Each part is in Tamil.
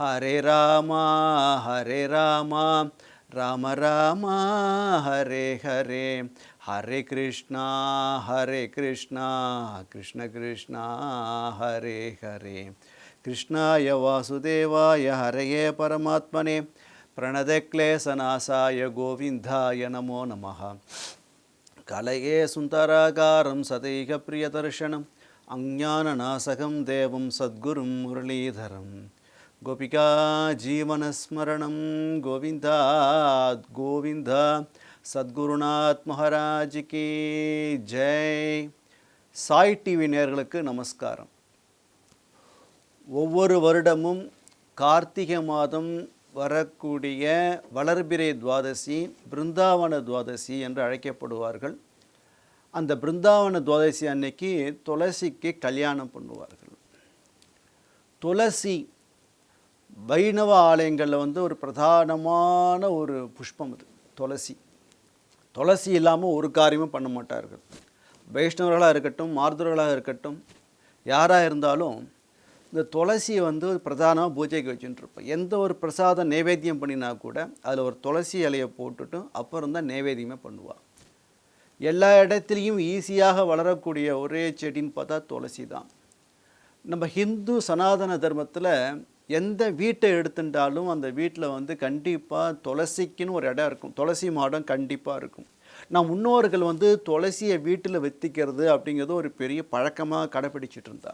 हरे राम हरे राम राम राम हरे हरे। हरे कृष्णा हरे कृष्णा कृष्ण कृष्णा हरे हरे। कृष्णाय वासुदेवाय हरये परमात्मने। प्रणदक्लेशनाशाय गोविन्दाय नमो नमः। कलये सुन्दराकारं सदैकप्रियदर्शनम् अज्ञाननाशकं देवं सद्गुरुं मुरलीधरम्। गोपिका जीवनस्मरणं गोविन्दा गोविन्द சத்குருநாத் மகாராஜ் கி ஜெய் சாய் டிவி நேயர்களுக்கு நமஸ்காரம் ஒவ்வொரு வருடமும் கார்த்திகை மாதம் வரக்கூடிய வளர்பிறை துவாதசி பிருந்தாவன துவாதசி என்று அழைக்கப்படுவார்கள் அந்த பிருந்தாவன துவாதசி அன்னைக்கு துளசிக்கு கல்யாணம் பண்ணுவார்கள் துளசி வைணவ ஆலயங்களில் வந்து ஒரு பிரதானமான ஒரு புஷ்பம் அது துளசி. துளசி இல்லாமல் ஒரு காரியமும் பண்ண மாட்டார்கள். வைஷ்ணவர்களாக இருக்கட்டும் மார்தர்களாக இருக்கட்டும் யாராக இருந்தாலும் இந்த துளசியை வந்து பிரதானமாக பூஜைக்கு வச்சுட்டுருப்போம் எந்த ஒரு பிரசாதம் நைவேத்தியம் பண்ணினா கூட அதில் ஒரு துளசி இலையை போட்டுட்டு அப்புறம் தான் நைவேத்தியமே பண்ணுவாள் எல்லா இடத்துலையும் ஈஸியாக வளரக்கூடிய ஒரே செடின்னு பார்த்தா துளசி தான். நம்ம ஹிந்து சனாதன தர்மத்தில் எந்த வீட்டை எடுத்துட்டாலும் அந்த வீட்டில் வந்து கண்டிப்பாக துளசிக்குன்னு ஒரு இடம் இருக்கும். துளசி மாடம் கண்டிப்பாக இருக்கும். நான் முன்னோர்கள் வந்து துளசியை வீட்டில் வெத்திக்கிறது அப்படிங்கிறது ஒரு பெரிய பழக்கமாக கடைப்பிடிச்சிட்டு இருந்தா.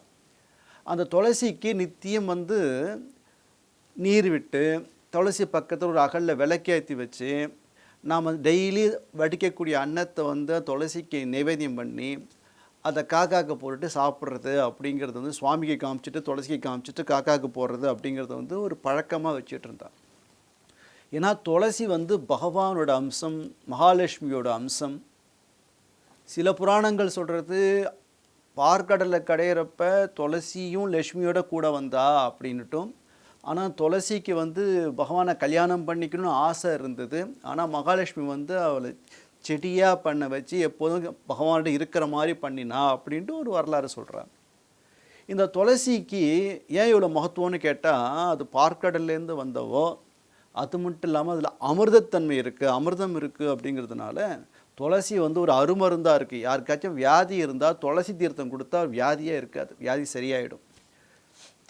அந்த துளசிக்கு நித்தியம் வந்து நீர் விட்டு துளசி பக்கத்தில் ஒரு அகலில் விளக்கேற்றி வச்சு நாம் டெய்லி வடிக்கக்கூடிய அன்னத்தை வந்து துளசிக்கு நைவேத்தியம் பண்ணி அதை காக்காக்கு போட்டுட்டு சாப்பிட்றது அப்படிங்கிறது வந்து சுவாமிக்கு காமிச்சிட்டு துளசிக்கு காமிச்சிட்டு காக்காக்கு போடுறது அப்படிங்கிறத வந்து ஒரு பழக்கமாக வச்சுட்டு இருந்தான் ஏன்னா துளசி வந்து பகவானோட அம்சம் மகாலட்சுமியோட அம்சம். சில புராணங்கள் சொல்கிறது பார்க்கடலில் கடையிறப்ப துளசியும் லக்ஷ்மியோட கூட வந்தா அப்படின்னுட்டும். ஆனால் துளசிக்கு வந்து பகவானை கல்யாணம் பண்ணிக்கணும்னு ஆசை இருந்தது. ஆனால் மகாலட்சுமி வந்து அவளை செடியாக பண்ண வச்சு எப்போதும் பகவான்கிட்ட இருக்கிற மாதிரி பண்ணினா அப்படின்ட்டு ஒரு வரலாறு சொல்கிறாங்க இந்த துளசிக்கு ஏன் இவ்வளோ மகத்துவம்னு கேட்டால் அது பார்க்கடல்லேருந்து வந்தவோ அது மட்டும் இல்லாமல் அதில் அமிர்தத்தன்மை இருக்குது அமிர்தம் இருக்குது அப்படிங்கிறதுனால துளசி வந்து ஒரு அருமருந்தாக இருக்குது யாருக்காச்சும் வியாதி இருந்தால் துளசி தீர்த்தம் கொடுத்தா வியாதியே இருக்காது வியாதி சரியாயிடும்.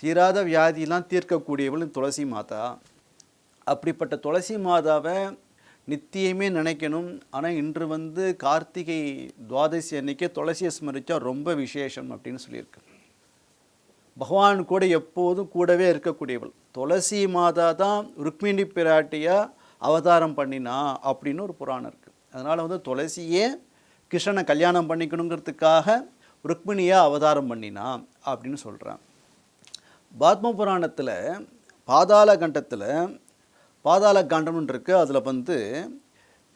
தீராத வியாதிலாம் தீர்க்கக்கூடியவளும் துளசி மாதா. அப்படிப்பட்ட துளசி மாதாவை நித்தியமே நினைக்கணும். ஆனால் இன்று வந்து கார்த்திகை துவாதசி அன்னைக்கு துளசியை ஸ்மரித்தா ரொம்ப விசேஷம் அப்படின்னு சொல்லியிருக்கு. பகவான் கூட எப்போதும் கூடவே இருக்கக்கூடியவள். துளசி மாதா தான் ருக்மிணி பிராட்டியாக அவதாரம் பண்ணினா அப்படின்னு ஒரு புராணம் இருக்குது அதனால் வந்து துளசியே கிருஷ்ணனை கல்யாணம் பண்ணிக்கணுங்கிறதுக்காக ருக்மிணியாக அவதாரம் பண்ணினா அப்படின்னு சொல்கிறான் பாத்ம புராணத்தில் பாதாள கண்டத்தில் பாதாள காண்டம்னு இருக்கு. அதில் வந்து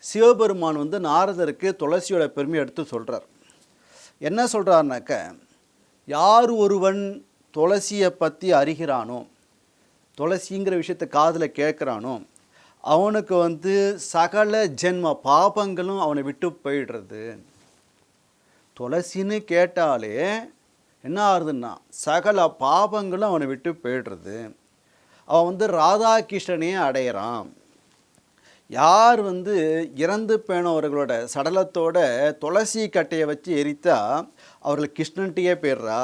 சிவபெருமான் வந்து நாரதருக்கு துளசியோட பெருமையை எடுத்து சொல்கிறார் என்ன சொல்கிறாருனாக்க யார் ஒருவன் துளசியை பற்றி அறிகிறானோ துளசிங்கிற விஷயத்தை காதில் கேட்குறானோ அவனுக்கு வந்து சகல ஜென்ம பாபங்களும் அவனை விட்டு போயிடுறது. துளசின்னு கேட்டாலே என்ன ஆகுதுன்னா சகல பாபங்களும் அவனை விட்டு போயிடுறது. அவன் வந்து ராதாகிருஷ்ணனையே அடையிறான். யார் வந்து இறந்து போனவர்களோட சடலத்தோட துளசி கட்டையை வச்சு எரித்தா அவர்கள் கிருஷ்ணன்ட்டையே போயிடுறா.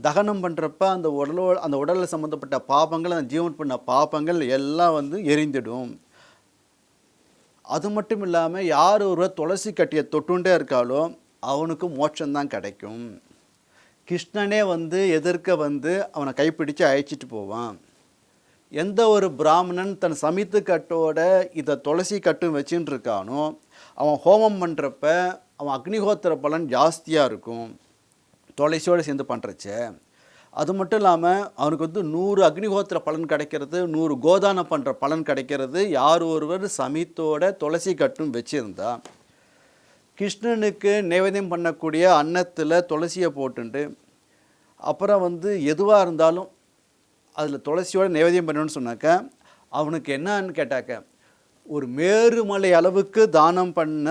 தகனம் பண்ணுறப்ப அந்த உடலோ அந்த உடலில் சம்மந்தப்பட்ட பாபங்கள் அந்த ஜீவன் பண்ண பாபங்கள் எல்லாம் வந்து எரிந்துடும். அது மட்டும் இல்லாமல் யார் ஒருவர் துளசி கட்டியை தொட்டுண்டே இருக்காலோ அவனுக்கு மோட்சம்தான் கிடைக்கும். கிருஷ்ணனே வந்து எதிர்க்க வந்து அவனை கைப்பிடித்து அழைச்சிட்டு போவான். எந்த ஒரு பிராமணன் தன் சமித்து கட்டோட இதை துளசி கட்டும் வச்சுன்னு இருக்கானோ அவன் ஹோமம் பண்ணுறப்ப அவன் அக்னிஹோத்திர பலன் ஜாஸ்தியாக இருக்கும். துளசியோடு சேர்ந்து பண்ணுறச்ச அது மட்டும் இல்லாமல் அவனுக்கு வந்து நூறு அக்னிஹோத்திர பலன் கிடைக்கிறது நூறு கோதானம் பண்ணுற பலன் கிடைக்கிறது யார் ஒருவர் சமித்தோட துளசி கட்டும் வச்சுருந்தா. கிருஷ்ணனுக்கு நைவேத்தியம் பண்ணக்கூடிய அன்னத்தில் துளசியை போட்டுண்டு அப்புறம் வந்து எதுவாக இருந்தாலும் அதில் துளசியோட நைவேத்தியம் பண்ணணும்னு சொன்னாக்க அவனுக்கு என்னன்னு கேட்டாக்க ஒரு மேருமலை அளவுக்கு தானம் பண்ண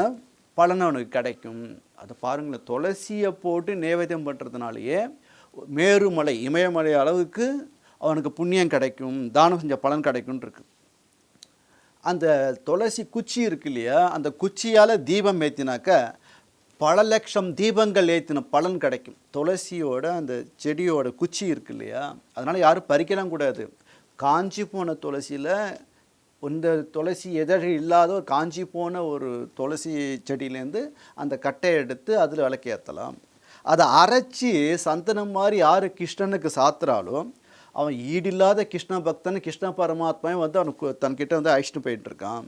பலன் அவனுக்கு கிடைக்கும். அதை பாருங்களேன் துளசியை போட்டு நைவேத்தியம் பண்ணுறதுனாலேயே மேருமலை இமயமலை அளவுக்கு அவனுக்கு புண்ணியம் கிடைக்கும் தானம் செஞ்ச பலன் கிடைக்கும்னு இருக்கு அந்த துளசி குச்சி இருக்கு இல்லையா அந்த குச்சியால் தீபம் ஏற்றினாக்க பல லட்சம் தீபங்கள் ஏற்றின பலன் கிடைக்கும். துளசியோட அந்த செடியோட குச்சி இருக்கு இல்லையா? அதனால் யாரும் பறிக்கலாம் கூடாது. காஞ்சி போன துளசியில் இந்த துளசி எதழ் இல்லாத ஒரு காஞ்சி போன ஒரு துளசி செடியிலேருந்து அந்த கட்டையை எடுத்து அதில் விளக்கு ஏற்றலாம் அதை அரைச்சி சந்தனம் மாதிரி யார் கிருஷ்ணனுக்கு சாத்துறாலும் அவன் ஈடில்லாத கிருஷ்ண பக்தன் கிருஷ்ண பரமாத்மாவே வந்து அவனுக்கு தன்கிட்ட வந்து அழிச்சிட்டு போயிட்டுருக்கான்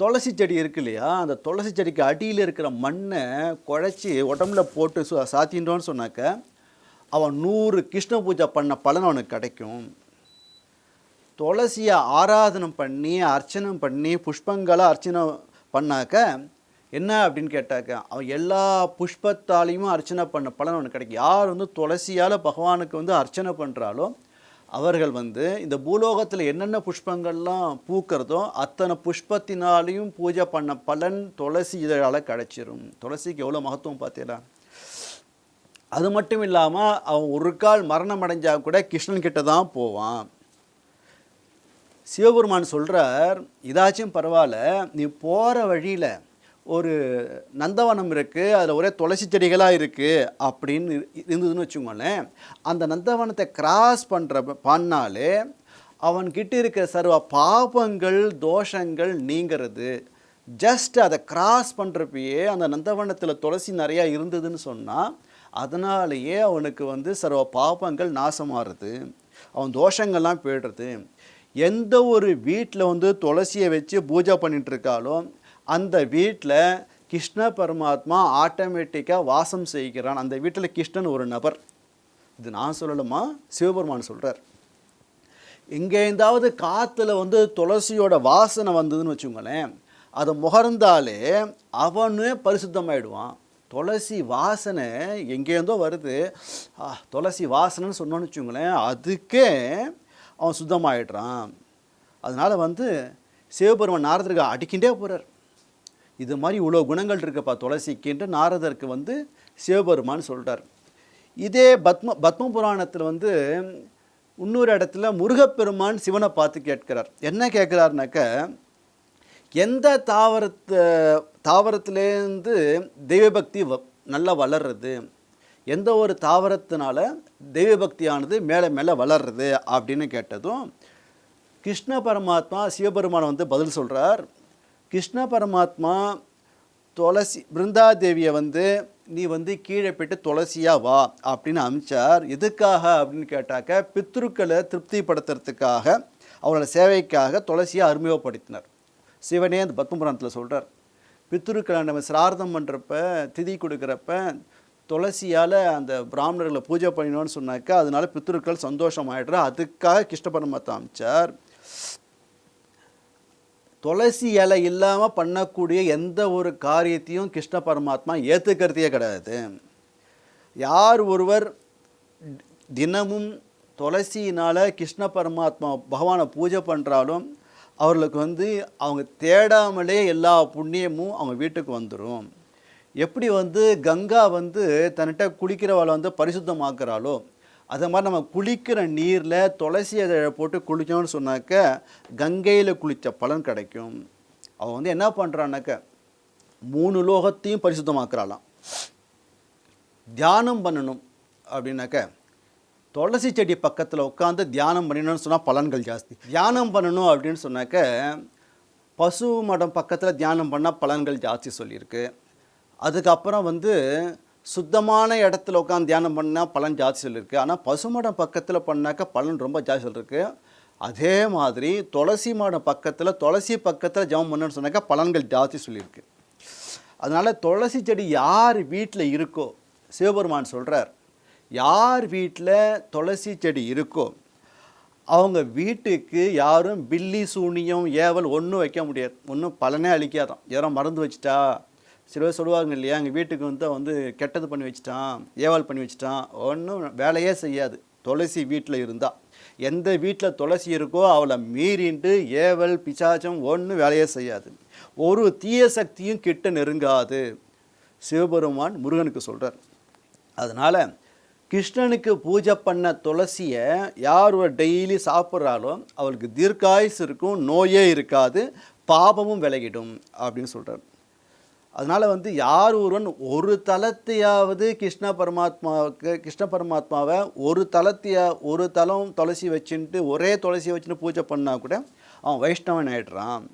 துளசி செடி இருக்கு இல்லையா? அந்த துளசி செடிக்கு அடியில் இருக்கிற மண்ணை குழைச்சி உடம்புல போட்டு சாத்தின்றோன்னு சொன்னாக்க அவன் நூறு கிருஷ்ண பூஜை பண்ண பலன் அவனுக்கு கிடைக்கும். துளசியை ஆராதனம் பண்ணி அர்ச்சனை பண்ணி புஷ்பங்களை அர்ச்சனை பண்ணாக்க என்ன அப்படின்னு கேட்டாக்க அவன் எல்லா புஷ்பத்தாலையும் அர்ச்சனை பண்ண பலன் அவனுக்கு கிடைக்கும். யார் வந்து துளசியால் பகவானுக்கு வந்து அர்ச்சனை பண்ணுறாலோ அவர்கள் வந்து இந்த பூலோகத்தில் என்னென்ன புஷ்பங்கள்லாம் பூக்கிறதோ அத்தனை புஷ்பத்தினாலையும் பூஜை பண்ண பலன் துளசி இதழால் கிடச்சிரும். துளசிக்கு எவ்வளோ மகத்துவம் பார்த்தீங்களா? அது மட்டும் இல்லாமல் அவன் ஒரு கால் மரணம் அடைஞ்சால் கூட கிருஷ்ணன்கிட்ட தான் போவான். சிவபெருமான் சொல்கிறார் இதாச்சும் பரவாயில்ல நீ போகிற வழியில் ஒரு நந்தவனம் இருக்குது அதில் ஒரே துளசி செடிகளாக இருக்குது அப்படின்னு இரு- இருந்ததுன்னு வச்சுக்கோங்களேன். அந்த நந்தவனத்தை கிராஸ் பண்ணுற பண்ணாலே அவன்கிட்ட இருக்கிற சர்வ பாபங்கள் தோஷங்கள் நீங்கிறது. ஜஸ்ட் அதை கிராஸ் பண்ணுறப்பயே அந்த நந்தவனத்தில் துளசி நிறையா இருந்ததுன்னு சொன்னால் அதனாலேயே அவனுக்கு வந்து சர்வ பாபங்கள் நாசமாகிறது அவன் தோஷங்கள்லாம் போயிடுறது. எந்த ஒரு வீட்டில் வந்து துளசியை வச்சு பூஜை பண்ணிகிட்டு இருக்காலும் அந்த வீட்டில் கிருஷ்ண பரமாத்மா ஆட்டோமேட்டிக்காக வாசம் செய்கிறான். அந்த வீட்டில் கிருஷ்ணன் ஒரு நபர். இது நான் சொல்லலுமா சிவபெருமான் சொல்கிறார் எங்கேருந்தாவது காற்றுல வந்து துளசியோட வாசனை வந்ததுன்னு வச்சுக்கோங்களேன் அதை முகர்ந்தாலே அவனே பரிசுத்தமாயிடுவான். துளசி வாசனை எங்கேருந்தோ வருது. துளசி வாசனைன்னு சொன்னோன்னு வச்சுக்கோங்களேன் அதுக்கே அவன் சுத்தமாயிடுறான். அதனால் வந்து சிவபெருமான் நாரதருக்கு அடிக்கின்றே போகிறார் இது மாதிரி இவ்வளோ குணங்கள் இருக்குப்பா துளசிக்குன்ட்டு நாரதருக்கு வந்து சிவபெருமான்னு சொல்கிறார் இதே பத்ம பத்ம புராணத்தில் வந்து இன்னொரு இடத்துல முருகப்பெருமான் சிவனை பார்த்து கேட்கிறார். என்ன கேட்குறாருனாக்க எந்த தாவரத்தை தாவரத்துலேருந்து தெய்வபக்தி வ- நல்லா வளர்றது எந்த ஒரு தாவரத்தினால தெய்வபக்தியானது மேலே மேலே வளர்றது அப்படின்னு கேட்டதும் கிருஷ்ண பரமாத்மா சிவபெருமான் வந்து பதில் சொல்கிறார் கிருஷ்ண பரமாத்மா துளசி பிருந்தாதேவியை வந்து நீ வந்து கீழே போயிட்டு துளசியாக வா அப்படின்னு அமிச்சார். எதுக்காக அப்படின்னு கேட்டாக்க பித்ருக்களை திருப்திப்படுத்துறதுக்காக அவரோட சேவைக்காக துளசியை அறிமுகப்படுத்தினார் சிவனே அந்த பத்மபுராணத்தில் சொல்கிறார் பித்ருக்களை நம்ம சிரார்த்தம் பண்ணுறப்ப திதி கொடுக்குறப்ப துளசியால் அந்த பிராமணர்களை பூஜை பண்ணினோன்னு சொன்னாக்கா அதனால பித்ருக்கள் சந்தோஷம் ஆயிடுறா அதுக்காக கிருஷ்ண பரமாத்மா அமிச்சார். துளசி இலை இல்லாமல் பண்ணக்கூடிய எந்த ஒரு காரியத்தையும் கிருஷ்ண பரமாத்மா ஏற்றுக்கிறதே கிடையாது. யார் ஒருவர் தினமும் துளசியினால் கிருஷ்ண பரமாத்மா பகவானை பூஜை பண்ணுறாலும் அவர்களுக்கு வந்து அவங்க தேடாமலே எல்லா புண்ணியமும் அவங்க வீட்டுக்கு வந்துடும் எப்படி வந்து கங்கா வந்து தன்னிட்ட குளிக்கிறவளை வந்து பரிசுத்தமாக்குறாளோ அது மாதிரி நம்ம குளிக்கிற நீரில் துளசி அதை போட்டு குளிச்சோம்னு சொன்னாக்க கங்கையில் குளித்த பலன் கிடைக்கும். அவன் வந்து என்ன பண்ணுறான்னாக்க மூணு லோகத்தையும் பரிசுத்தமாக்குறாளாம். தியானம் பண்ணணும் அப்படின்னாக்க துளசி செடி பக்கத்தில் உட்காந்து தியானம் பண்ணணும்னு சொன்னால் பலன்கள் ஜாஸ்தி. தியானம் பண்ணணும் அப்படின்னு சொன்னாக்க பசு மடம் பக்கத்தில் தியானம் பண்ணால் பலன்கள் ஜாஸ்தி சொல்லியிருக்கு. அதுக்கப்புறம் வந்து சுத்தமான இடத்துல உட்காந்து தியானம் பண்ணால் பலன் ஜாஸ்தி சொல்லியிருக்கு. ஆனால் பசுமடம் பக்கத்தில் பண்ணாக்க பலன் ரொம்ப ஜாஸ்தி சொல்லியிருக்கு. அதே மாதிரி துளசி மடம் பக்கத்தில் துளசி பக்கத்தில் ஜெபம் பண்ணுன்னு சொன்னாக்கா பலன்கள் ஜாஸ்தி சொல்லியிருக்கு. அதனால் துளசி செடி யார் வீட்டில் இருக்கோ சிவபெருமான் சொல்கிறார் யார் வீட்டில் துளசி செடி இருக்கோ அவங்க வீட்டுக்கு யாரும் பில்லி சூனியம் ஏவல் ஒன்றும் வைக்க முடியாது. ஒன்றும் பலனே அழிக்காதான் யாரும் மறந்து வச்சிட்டா சில பேர் சொல்லுவாங்க இல்லையா எங்கள் வீட்டுக்கு வந்து வந்து கெட்டது பண்ணி வச்சிட்டான் ஏவல் பண்ணி வச்சிட்டான் ஒன்றும் வேலையே செய்யாது துளசி வீட்டில் இருந்தால் எந்த வீட்டில் துளசி இருக்கோ அவளை மீறிண்டு ஏவல் பிசாச்சம் ஒன்றும் வேலையே செய்யாது. ஒரு தீய சக்தியும் கிட்ட நெருங்காது. சிவபெருமான் முருகனுக்கு சொல்கிறார் அதனால் கிருஷ்ணனுக்கு பூஜை பண்ண துளசியை யார் ஒரு டெய்லி சாப்பிட்றாலோ அவளுக்கு தீர்க்காயுசு இருக்கும் நோயே இருக்காது பாபமும் விலகிடும் அப்படின்னு சொல்கிறார் அதனால் வந்து யார் ஒருவன் ஒரு தலத்தையாவது கிருஷ்ண பரமாத்மாவுக்கு கிருஷ்ண பரமாத்மாவை ஒரு தளத்தையா ஒரு தளம் துளசி வச்சுட்டு ஒரே துளசியை வச்சுட்டு பூஜை பண்ணால் கூட அவன் வைஷ்ணவன் ஆயிடுறான்.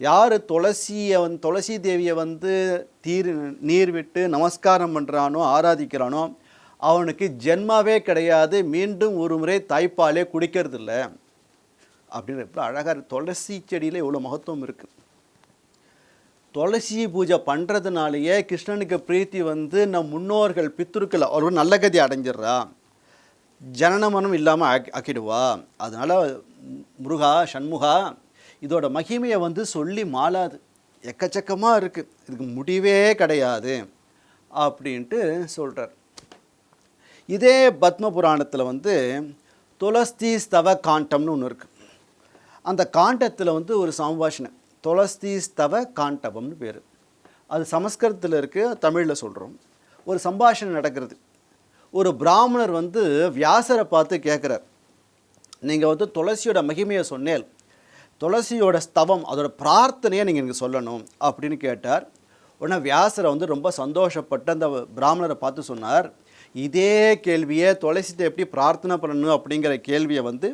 யார் துளசியை வந்து துளசி தேவியை வந்து தீர் நீர் விட்டு நமஸ்காரம் பண்ணுறானோ ஆராதிக்கிறானோ அவனுக்கு ஜென்மாவே கிடையாது. மீண்டும் ஒரு முறை தாய்ப்பாலே குடிக்கிறதில்ல. அப்படின்ற இப்போ அழகாக துளசி செடியில் இவ்வளோ மகத்துவம் இருக்குது துளசி பூஜை பண்ணுறதுனாலேயே கிருஷ்ணனுக்கு பிரீத்தி வந்து நம் முன்னோர்கள் பித்ருக்கள் அவர் நல்ல கதி அடைஞ்சிடுறா. ஜனன மனம் இல்லாமல் ஆக்கி ஆக்கிடுவா. அதனால் முருகா சண்முகா இதோட மகிமையை வந்து சொல்லி மாளாது. எக்கச்சக்கமாக இருக்குது இதுக்கு முடிவே கிடையாது அப்படின்ட்டு சொல்கிறார் இதே பத்ம புராணத்தில் வந்து துளஸ்தி ஸ்தவ காண்டம்னு ஒன்று இருக்குது அந்த காண்டத்தில் வந்து ஒரு சம்பாஷணை. துளஸ்தி ஸ்தவ பேர். அது சமஸ்கிருதத்தில் இருக்குது தமிழில் சொல்கிறோம் ஒரு சம்பாஷணை நடக்கிறது. ஒரு பிராமணர் வந்து வியாசரை பார்த்து கேட்குறார் நீங்கள் வந்து துளசியோட மகிமையை சொன்னேன் துளசியோட ஸ்தவம் அதோட பிரார்த்தனையை நீங்கள் எனக்கு சொல்லணும் அப்படின்னு கேட்டார். உடனே வியாசரை வந்து ரொம்ப சந்தோஷப்பட்டு அந்த பிராமணரை பார்த்து சொன்னார் இதே கேள்வியை துளசித்தை எப்படி பிரார்த்தனை பண்ணணும்? அப்படிங்கிற கேள்வியை வந்து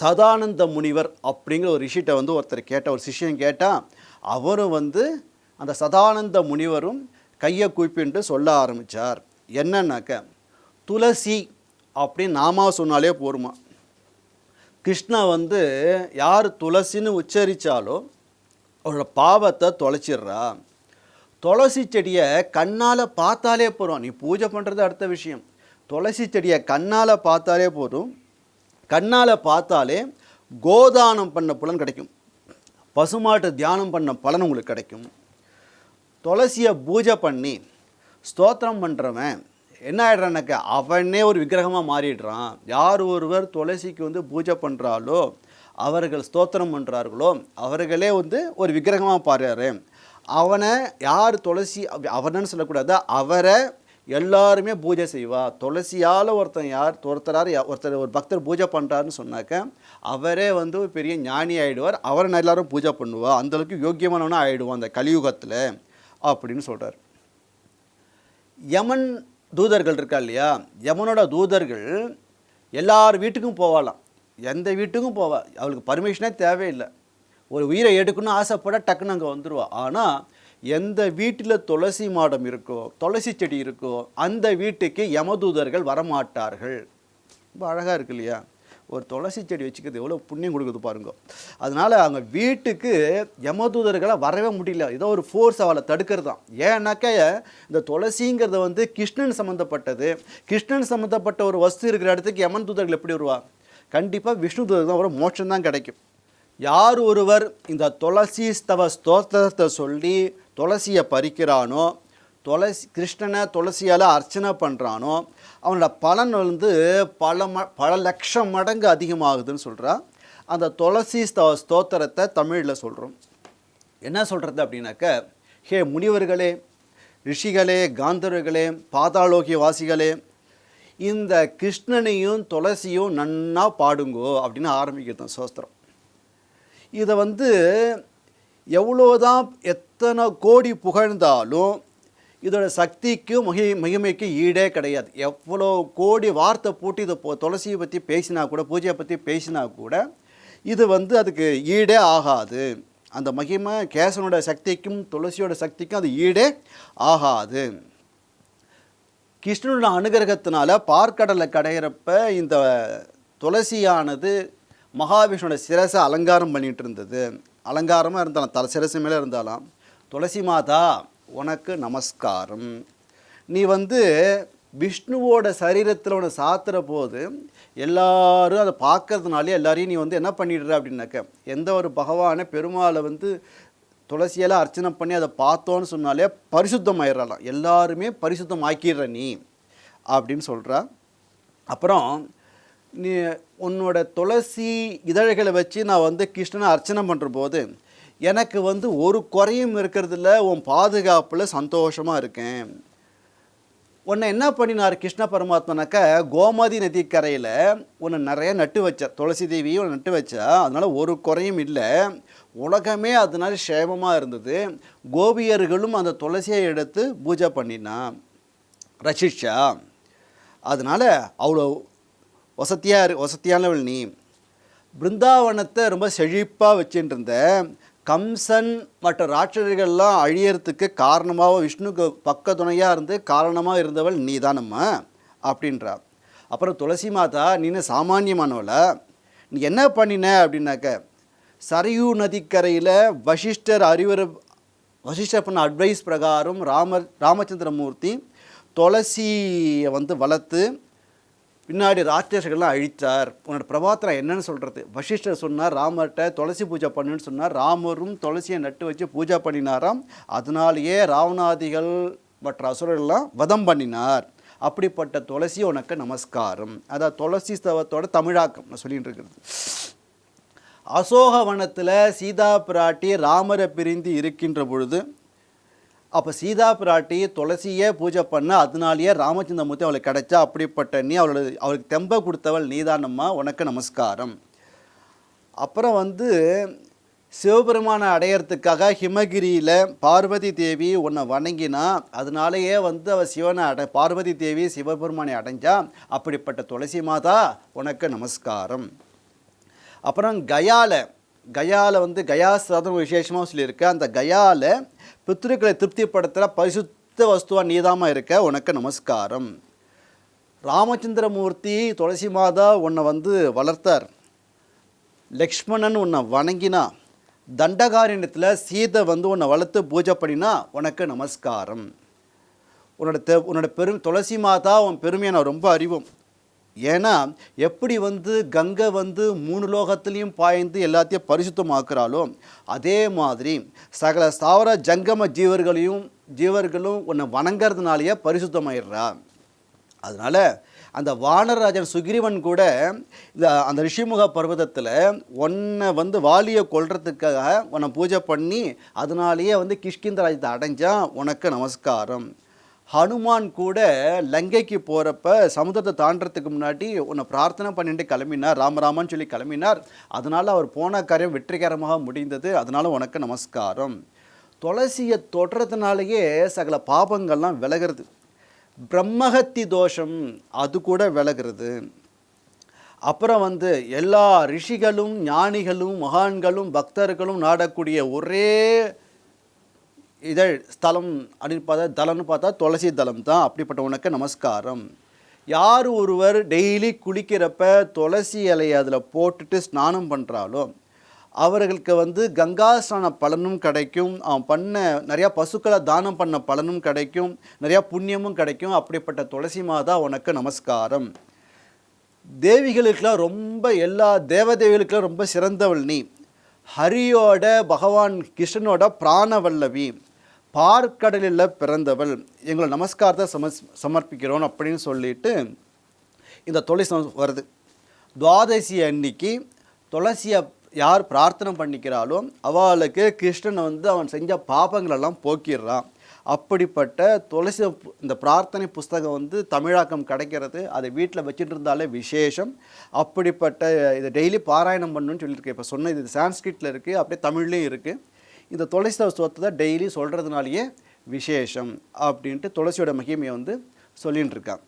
சதானந்த முனிவர் அப்படிங்கிற ஒரு விஷயத்தை வந்து ஒருத்தர் கேட்ட ஒரு சிஷ்யன் கேட்டால் அவரும் வந்து அந்த சதானந்த முனிவரும் கையை கூப்பின்ட்டு சொல்ல ஆரம்பித்தார் என்னன்னாக்க துளசி அப்படின்னு நாமா சொன்னாலே போருமா? கிருஷ்ணா வந்து யார் துளசின்னு உச்சரித்தாலோ அவரோட பாவத்தை தொலைச்சிடுறா. துளசி செடியை கண்ணால் பார்த்தாலே போகிறோம் நீ பூஜை பண்ணுறது அடுத்த விஷயம். துளசி செடியை கண்ணால் பார்த்தாலே போதும். கண்ணால் பார்த்தாலே கோதானம் பண்ண பலன் கிடைக்கும். பசுமாட்டு தியானம் பண்ண பலன் உங்களுக்கு கிடைக்கும். துளசியை பூஜை பண்ணி ஸ்தோத்திரம் பண்ணுறவன் என்ன ஆயிடுறான்னாக்க அவனே ஒரு விக்கிரகமாக மாறிடுறான். யார் ஒருவர் துளசிக்கு வந்து பூஜை பண்ணுறாலோ அவர்கள் ஸ்தோத்திரம் பண்ணுறார்களோ அவர்களே வந்து ஒரு விக்கிரகமாக பாடுறாரு அவனை யார் துளசி அவனன்னு சொல்லக்கூடாது. அவரை எல்லாருமே பூஜை செய்வா. துளசியால் ஒருத்தன் யார் ஒருத்தரார் யா- ஒருத்தர் ஒரு பக்தர் பூஜை பண்ணுறாருன்னு சொன்னாக்க அவரே வந்து ஒரு பெரிய ஞானி ஆகிடுவார் அவரை எல்லாரும் பூஜை பண்ணுவா. அந்தளவுக்கு யோக்கியமானவனா ஆகிடுவோம் அந்த கலியுகத்தில் அப்படின்னு சொல்கிறார் யமன் தூதர்கள் இருக்கா இல்லையா? யமனோட தூதர்கள் எல்லார் வீட்டுக்கும் போவாளாம். எந்த வீட்டுக்கும் போவா. அவளுக்கு பர்மிஷனே தேவையில்லை. ஒரு உயிரை எடுக்கணும்னு ஆசைப்பட டக்குன்னு அங்கே வந்துடுவா ஆனால் எந்த வீட்டில் துளசி மாடம் இருக்கோ துளசி செடி இருக்கோ அந்த வீட்டுக்கு யமதூதர்கள் வரமாட்டார்கள். ரொம்ப அழகாக இருக்கு இல்லையா? ஒரு துளசி செடி வச்சுக்கிறது எவ்வளோ புண்ணியம் கொடுக்குது பாருங்க. அதனால் அவங்க வீட்டுக்கு யமதூதர்களை வரவே முடியல. ஏதோ ஒரு ஃபோர்ஸ் அவளை தடுக்கிறது தான் ஏன்னாக்க இந்த துளசிங்கிறது வந்து கிருஷ்ணன் சம்மந்தப்பட்டது கிருஷ்ணன் சம்மந்தப்பட்ட ஒரு வஸ்து இருக்கிற இடத்துக்கு யமன் தூதர்கள் எப்படி வருவா? கண்டிப்பாக விஷ்ணு தூதர் தான் ஒரு மோட்சம் தான் கிடைக்கும். யார் ஒருவர் இந்த துளசி ஸ்தவ ஸ்தோத்திரத்தை சொல்லி துளசியை பறிக்கிறானோ துளசி கிருஷ்ணனை துளசியால் அர்ச்சனை பண்ணுறானோ அவனோட பலன் வந்து பல ம பல லட்சம் மடங்கு அதிகமாகுதுன்னு சொல்கிறா அந்த துளசி ஸ்தோ ஸ்தோத்திரத்தை தமிழில் சொல்கிறோம் என்ன சொல்கிறது அப்படின்னாக்க ஹே முனிவர்களே ரிஷிகளே காந்தர்களே பாதாளோகிய வாசிகளே இந்த கிருஷ்ணனையும் துளசியும் நன்னா பாடுங்கோ அப்படின்னு ஆரம்பிக்கிறது சோஸ்திரம் இதை வந்து எவ்வளோதான் எத்தனை கோடி புகழ்ந்தாலும் இதோட சக்திக்கும் மகி மகிமைக்கும் ஈடே கிடையாது. எவ்வளோ கோடி வார்த்தை போட்டு இதை போ துளசியை பற்றி பேசினா கூட பூஜையை பற்றி பேசினா கூட இது வந்து அதுக்கு ஈடே ஆகாது. அந்த மகிமை கேசனோட சக்திக்கும் துளசியோட சக்திக்கும் அது ஈடே ஆகாது. கிருஷ்ணனோட அனுகிரகத்தினால பார்க்கடலை கடையிறப்ப இந்த துளசியானது மகாவிஷ்ணுவோட சிரசை அலங்காரம் பண்ணிகிட்டு இருந்தது. அலங்காரமாக இருந்தாலும் தலை சிரசு மேலே இருந்தாலும் துளசி மாதா உனக்கு நமஸ்காரம். நீ வந்து விஷ்ணுவோட சரீரத்தில் ஒன்று சாத்துற போது எல்லாரும் அதை பார்க்கறதுனாலே எல்லாரையும் நீ வந்து என்ன பண்ணிடுற அப்படின்னாக்க எந்த ஒரு பகவானை பெருமாளை வந்து துளசியெல்லாம் அர்ச்சனை பண்ணி அதை பார்த்தோன்னு சொன்னாலே பரிசுத்தம் ஆயிடலாம் எல்லாருமே பரிசுத்தம் ஆக்கிடுற நீ அப்படின்னு சொல்கிறா அப்புறம் நீ உன்னோட துளசி இதழ்களை வச்சு நான் வந்து கிருஷ்ணனை அர்ச்சனை பண்ணுற போது எனக்கு வந்து ஒரு குறையும் இருக்கிறதுல உன் பாதுகாப்பில் சந்தோஷமாக இருக்கேன். உன்னை என்ன பண்ணினார் கிருஷ்ண பரமாத்மனாக்க கோமதி நதிக்கரையில் உன்னை நிறைய நட்டு வச்சார் துளசி தேவியும் உன்னை நட்டு வச்சா அதனால் ஒரு குறையும் இல்லை. உலகமே அதனால் சேமமாக இருந்தது. கோபியர்களும் அந்த துளசியை எடுத்து பூஜை பண்ணினான் ரசிஷா அதனால் அவ்வளோ வசதியாக இரு வசதியானவள் நீ. பிருந்தாவனத்தை ரொம்ப செழிப்பாக வச்சுட்டு இருந்த கம்சன் மற்ற ராட்சசர்கள்லாம் அழியறதுக்கு காரணமாக விஷ்ணுக்கு பக்க துணையாக இருந்து காரணமாக இருந்தவள் நீ தானம்மா அப்படின்றா அப்புறம் துளசி மாதா நீனு சாமானியமானவளை நீ என்ன பண்ணின? அப்படின்னாக்க சரையூ நதிக்கரையில் வசிஷ்டர் அறிவுரை வசிஷ்டர் பண்ண அட்வைஸ் பிரகாரம் ராமர் ராமச்சந்திரமூர்த்தி துளசியை வந்து வளர்த்து பின்னாடி ராட்சசர்கள்லாம் அழித்தார். உன்னோட பிரபாத்திரம் என்னன்னு சொல்கிறது வசிஷ்டர் சொன்னார் ராமர்கிட்ட துளசி பூஜை பண்ணுன்னு சொன்னார். ராமரும் துளசியை நட்டு வச்சு பூஜை பண்ணினாராம். அதனாலேயே ராவணாதிகள் மற்ற அசுரர்கள்லாம் வதம் பண்ணினார். அப்படிப்பட்ட துளசி உனக்கு நமஸ்காரம். அதான் துளசி ஸ்தவத்தோட தமிழாக்கம். நான் சொல்லிட்டு இருக்கிறது. அசோகவனத்தில் சீதா பிராட்டி ராமரை பிரிந்து இருக்கின்ற பொழுது அப்போ சீதா பிராட்டி துளசியே பூஜை பண்ண அதனாலேயே ராமச்சந்திரமூர்த்தி அவளுக்கு கிடைச்சா அப்படிப்பட்ட நீ அவளோட அவளுக்கு தெம்ப கொடுத்தவள் நீதானம்மா உனக்கு நமஸ்காரம். அப்புறம் வந்து சிவபெருமானை அடையறதுக்காக ஹிமகிரியில் பார்வதி தேவி உன்னை வணங்கினா அதனாலேயே வந்து அவள் சிவனை அடை பார்வதி தேவி சிவபெருமானை அடைஞ்சா அப்படிப்பட்ட துளசி மாதா உனக்கு நமஸ்காரம். அப்புறம் கயால கயாவில் வந்து கயா சாதனம் விசேஷமாக சொல்லியிருக்கு. அந்த கயாவில் பித்திருக்களை திருப்திப்படுத்துகிற பரிசுத்த வஸ்துவாக நீதாமல் இருக்க? உனக்கு நமஸ்காரம். ராமச்சந்திரமூர்த்தி துளசி மாதா உன்னை வந்து வளர்த்தார். லக்ஷ்மணன் உன்னை வணங்கினா தண்டகாரண்யத்தில் சீதை வந்து உன்னை வளர்த்து பூஜை பண்ணினா உனக்கு நமஸ்காரம். உன்னோட தெ உன்னோட பெரும் துளசி மாதா உன் பெருமையை நான் ரொம்ப அறிவோம். ஏன்னா எப்படி வந்து கங்கை வந்து மூணு லோகத்துலேயும் பாய்ந்து எல்லாத்தையும் பரிசுத்தமாக்குறாளோ அதே மாதிரி சகல சாவர ஜங்கம ஜீவர்களையும் ஜீவர்களும் உன்னை வணங்குறதுனாலேயே பரிசுத்தமாயிடுறா. அதனால் அந்த வானராஜன் சுகிரீவன் கூட இந்த அந்த ரிஷிமுக பர்வதத்தில் உன்னை வந்து வாலியை கொள்றதுக்காக உன்னை பூஜை பண்ணி அதனாலேயே வந்து கிஷ்கிந்த ராஜ்யத்தை அடைஞ்சால் உனக்கு நமஸ்காரம். ஹனுமான் கூட லங்கைக்கு போகிறப்ப சமுத்திரத்தை தாண்டறதுக்கு முன்னாடி உன்னை பிரார்த்தனை பண்ணிட்டு கிளம்பினார் ராமராமான்னு சொல்லி கிளம்பினார். அதனால் அவர் போன காரியம் வெற்றிகரமாக முடிந்தது. அதனால் உனக்கு நமஸ்காரம். துளசியை தொடுறதுனாலேயே சகல பாபங்கள்லாம் விலகிறது. பிரம்மஹத்தி தோஷம் அது கூட விலகிறது. அப்புறம் வந்து எல்லா ரிஷிகளும் ஞானிகளும் மகான்களும் பக்தர்களும் நாடக்கூடிய ஒரே இதழ் ஸ்தலம் அப்படின்னு பார்த்தா தலம்னு பார்த்தா துளசி தலம் தான். அப்படிப்பட்ட உனக்கு நமஸ்காரம். யார் ஒருவர் டெய்லி குளிக்கிறப்ப துளசி இலையை அதில் போட்டுட்டு ஸ்நானம் பண்ணுறாலோ அவர்களுக்கு வந்து கங்கா ஸ்நான பலனும் கிடைக்கும். அவன் பண்ண நிறையா பசுக்களை தானம் பண்ண பலனும் கிடைக்கும். நிறையா புண்ணியமும் கிடைக்கும். அப்படிப்பட்ட துளசி மாதா உனக்கு நமஸ்காரம். தேவிகளுக்கெல்லாம் ரொம்ப எல்லா தேவதேவிகளுக்கெல்லாம் ரொம்ப சிறந்தவள் நீ. ஹரியோட பகவான் கிருஷ்ணனோட பிராணவல்லவி பார்க்கடலில் பிறந்தவள். எங்களை நமஸ்காரத்தை சமஸ் சமர்ப்பிக்கிறோம் அப்படின்னு சொல்லிட்டு இந்த துளசி வருது. துவாதசி அன்னைக்கு துளசியை யார் பிரார்த்தனை பண்ணிக்கிறாளோ அவளுக்கு கிருஷ்ணன் வந்து அவன் செஞ்ச பாபங்களெல்லாம் போக்கிடுறான். அப்படிப்பட்ட துளசி இந்த பிரார்த்தனை புஸ்தகம் வந்து தமிழாக்கம் கிடைக்கிறது. அதை வீட்டில் வச்சுட்டு இருந்தாலே விசேஷம். அப்படிப்பட்ட இதை டெய்லி பாராயணம் பண்ணணும்னு சொல்லியிருக்கேன் இப்போ சொன்ன இது சான்ஸ்கிரிட்டில் இருக்குது அப்படியே தமிழ்லேயும் இருக்குது இந்த துளசி தத்துவத்தை தான் டெய்லி சொல்கிறதுனாலேயே விசேஷம் அப்படின்ட்டு துளசியோட மகிமையை வந்து சொல்லின்னு இருக்கான்